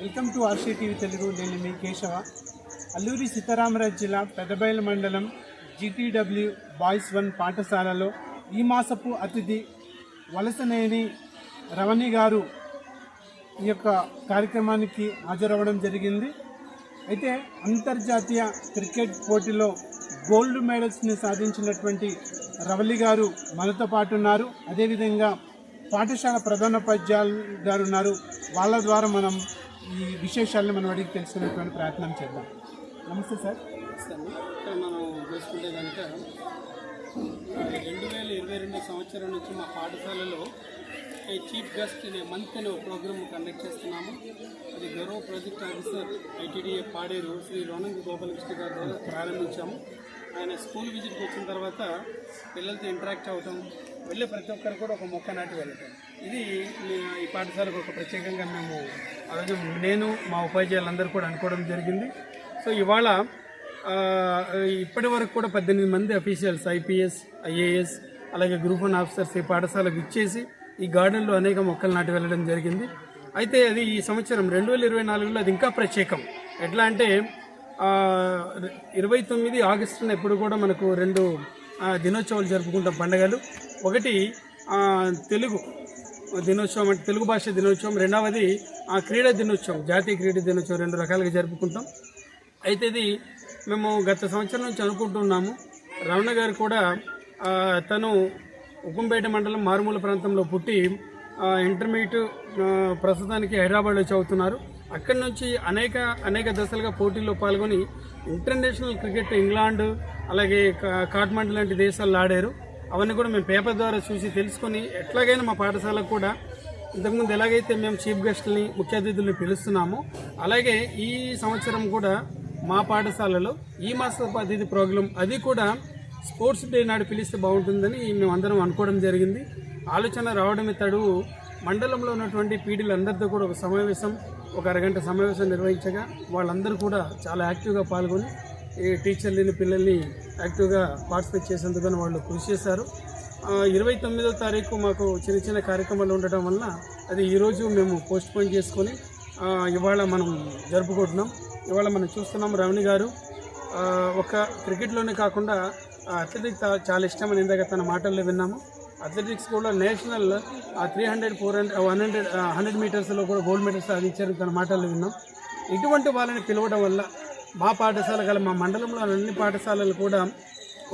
Welcome to RC TV Telugu నేను మీ కేశవ. అల్లూరి సీతారామరాజు జిల్లా పెద్దబయలు మండలం జిటిడబ్ల్యూ బాయ్స్ వన్ పాఠశాలలో ఈ మాసపు అతిథి వలసనేని రవణి గారు ఈ యొక్క కార్యక్రమానికి హాజరవ్వడం జరిగింది. అయితే అంతర్జాతీయ క్రికెట్ పోటీలో గోల్డ్ మెడల్స్ని సాధించినటువంటి రవలి గారు మనతో పాటు ఉన్నారు. అదేవిధంగా పాఠశాల ప్రధానోపాధ్యాయులు గారు ఉన్నారు. వాళ్ళ ద్వారా మనం ఈ విశేషాలను మనం అడిగి తెలుసుకునేటువంటి ప్రయత్నం చేద్దాం. నమస్తే సార్. ఇక్కడ మనం చూసుకుంటే కనుక రెండు వేల ఇరవై రెండు సంవత్సరం నుంచి మా పాఠశాలలో ఈ చీఫ్ గెస్ట్ అనే మంత్ అనే ఒక ప్రోగ్రామ్ కండక్ట్ చేస్తున్నాము. అది గౌరవ project officer ITDA Paderu Shri Ronand Gopalakrishna గారి ద్వారా ప్రారంభించాము. ఆయన స్కూల్ విజిట్కి వచ్చిన తర్వాత పిల్లలతో ఇంటరాక్ట్ అవటం వెళ్ళే ప్రతి ఒక్కరు కూడా ఒక మొక్క నాటి వెళ్ళటం. ఇది ఈ పాఠశాలకు ఒక ప్రత్యేకంగా మేము ఆ రోజు నేను మా ఉపాధ్యాయులందరూ కూడా అనుకోవడం జరిగింది. సో ఇవాళ ఇప్పటి వరకు కూడా పద్దెనిమిది మంది అఫీషియల్స్ ఐపీఎస్ ఐఏఎస్ అలాగే గ్రూప్ వన్ ఆఫీసర్స్ ఈ పాఠశాలకు ఇచ్చేసి ఈ గార్డెన్లో అనేక మొక్కలు నాటి వెళ్ళడం జరిగింది. అయితే అది ఈ సంవత్సరం రెండు వేల ఇరవై నాలుగులో అది ఇంకా ప్రత్యేకం. ఎట్లా అంటే ఇరవై తొమ్మిది ఆగస్టున ఎప్పుడు కూడా మనకు రెండు దినోత్సవాలు జరుపుకుంటాం పండుగలు. ఒకటి తెలుగు దినోత్సవం అంటే తెలుగు భాష దినోత్సవం. రెండవది ఆ క్రీడా దినోత్సవం జాతీయ క్రీడా దినోత్సవం రెండు రకాలుగా జరుపుకుంటాం. అయితే ఇది మేము గత సంవత్సరం నుంచి అనుకుంటున్నాము. రమణ గారు కూడా తను ఉక్కంపేట మండలం మారుమూల ప్రాంతంలో పుట్టి ఇంటర్మీడియట్ ప్రస్తుతానికి హైదరాబాద్లో చదువుతున్నారు. అక్కడి నుంచి అనేక అనేక దశలుగా పోటీల్లో పాల్గొని ఇంటర్నేషనల్ క్రికెట్ ఇంగ్లాండ్ అలాగే కా- కాఠ్మండు లాంటి దేశాల్లో ఆడారు. అవన్నీ కూడా మేము పేపర్ ద్వారా చూసి తెలుసుకొని ఎట్లాగైనా మా పాఠశాలకు కూడా ఇంతకుముందు ఎలాగైతే మేము చీఫ్ గెస్ట్ని ముఖ్య అతిథుల్ని పిలుస్తున్నామో అలాగే ఈ సంవత్సరం కూడా మా పాఠశాలలో ఈ మాస అతిథి ప్రోగ్రాం అది కూడా స్పోర్ట్స్ డే నాడు పిలిస్తే బాగుంటుందని మేము అందరం అనుకోవడం జరిగింది. ఆలోచన రావడమే తడువు. మండలంలో ఉన్నటువంటి పీడీలందరితో కూడా ఒక సమావేశం ఒక అరగంట సమావేశం నిర్వహించగా వాళ్ళందరూ కూడా చాలా యాక్టివ్గా పాల్గొని ఈ టీచర్లని పిల్లల్ని యాక్టివ్గా పార్టిసిపేట్ చేసేందుకు వాళ్ళు కృషి చేశారు. ఇరవై తొమ్మిదో తారీఖు మాకు చిన్న చిన్న కార్యక్రమాలు ఉండటం వల్ల అది ఈరోజు మేము పోస్ట్ పోన్ చేసుకొని ఇవాళ మనం జరుపుకుంటున్నాం. ఇవాళ మనం చూస్తున్నాం రమణి గారు ఒక క్రికెట్లోనే కాకుండా అత్యధిక చాలా ఇష్టమని ఇందాక తన మాటల్లో విన్నాము. అథ్లెటిక్స్ కూడా national three hundred four hundred one hundred hundred మీటర్స్లో కూడా గోల్డ్ మెడల్స్ సాధించారు తన మాటలు విన్నాం. ఇటువంటి వాళ్ళని పిలవడం వల్ల మా పాఠశాల గల మా మండలంలో అన్ని పాఠశాలలు కూడా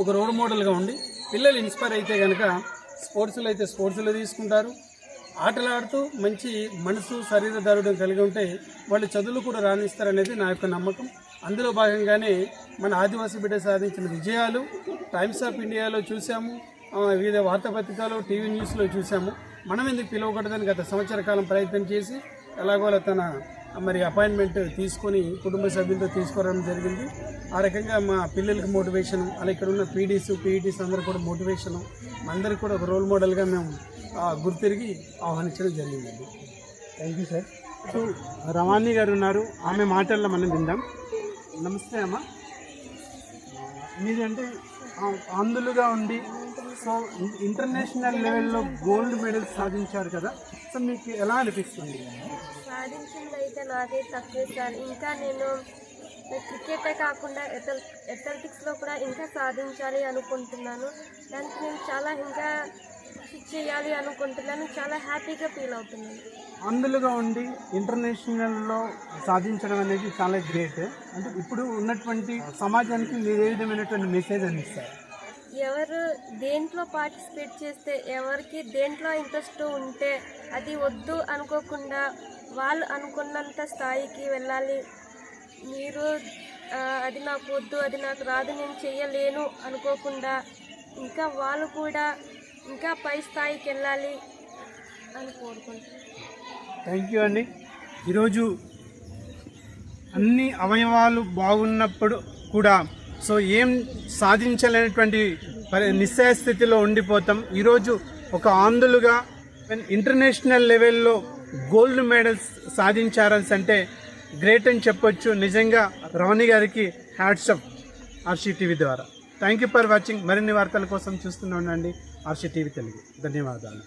ఒక రోల్ మోడల్గా ఉండి పిల్లలు ఇన్స్పైర్ అయితే కనుక స్పోర్ట్స్లో అయితే స్పోర్ట్స్లో తీసుకుంటారు. ఆటలు ఆడుతూ మంచి మనసు శరీర దారుడం కలిగి ఉంటే వాళ్ళు చదువులు కూడా రాణిస్తారనేది నా యొక్క నమ్మకం. అందులో భాగంగానే మన ఆదివాసీ బిడ్డ సాధించిన విజయాలు టైమ్స్ ఆఫ్ ఇండియాలో చూసాము వివిధ వార్తాపత్రికలు టీవీ న్యూస్లో చూసాము మనం ఎందుకు పిలవకూడదని గత సంవత్సర కాలం ప్రయత్నం చేసి ఎలాగోలా తన మరి అపాయింట్మెంట్ తీసుకొని కుటుంబ సభ్యులతో తీసుకురావడం జరిగింది. ఆ రకంగా మా పిల్లలకి మోటివేషన్ అలా ఇక్కడ ఉన్న పీడీస్ పీఈటీస్ అందరూ కూడా మోటివేషన్ అందరికి కూడా ఒక రోల్ మోడల్గా మేము గుర్తిరిగి ఆహ్వానించడం జరిగిందండి. Thank you sir so Ravani గారు ఉన్నారు. ఆమె మాటల్లో మనం విందాం. నమస్తే అమ్మ. మీరంటే ఆంధ్రులుగా ఉండి సో ఇంటర్నేషనల్ లెవెల్లో గోల్డ్ మెడల్ సాధించారు కదా. సో మీకు ఎలా అనిపిస్తుంది? సాధించింది అయితే నాకే తక్కువ సార్. ఇంకా నేను క్రికెటే కాకుండా ఎథల్ అథ్లెటిక్స్లో కూడా ఇంకా సాధించాలి అనుకుంటున్నాను. దానికి నేను చాలా ఇంకా కృషి చేయాలి అనుకుంటున్నాను. చాలా హ్యాపీగా ఫీల్ అవుతున్నాను. అందులుగా ఉండి ఇంటర్నేషనల్లో సాధించడం అనేది చాలా గ్రేట్ అంటే ఇప్పుడు ఉన్నటువంటి సమాజానికి మీరు ఏ విధమైనటువంటి మెసేజ్ అందిస్తారు. ఎవరు దేంట్లో పార్టిసిపేట్ చేస్తే ఎవరికి దేంట్లో ఇంట్రెస్ట్ ఉంటే అది వద్దు అనుకోకుండా వాళ్ళు అనుకున్నంత స్థాయికి వెళ్ళాలి. మీరు అది నాకు వద్దు అది నాకు రాదు నేను చేయలేను అనుకోకుండా ఇంకా వాళ్ళు కూడా ఇంకా పై స్థాయికి వెళ్ళాలి అని కోరుకుంటున్నాను. థ్యాంక్ యూ అండి. ఈరోజు అన్ని అవయవాలు బాగున్నప్పుడు కూడా సో ఏం సాధించలేనటువంటి పరి నిశ్చయ స్థితిలో ఉండిపోతాం. ఈరోజు ఒక ఆంధ్రులుగా ఇంటర్నేషనల్ లెవెల్లో గోల్డ్ మెడల్స్ సాధించారని అంటే గ్రేట్ అని చెప్పొచ్చు. నిజంగా రవణి గారికి హ్యాట్సప్ ఆర్షీ టీవీ ద్వారా. Thank you for watching. మరిన్ని వార్తల కోసం చూస్తూనే ఉండండి. RC TV Telugu. ధన్యవాదాలు.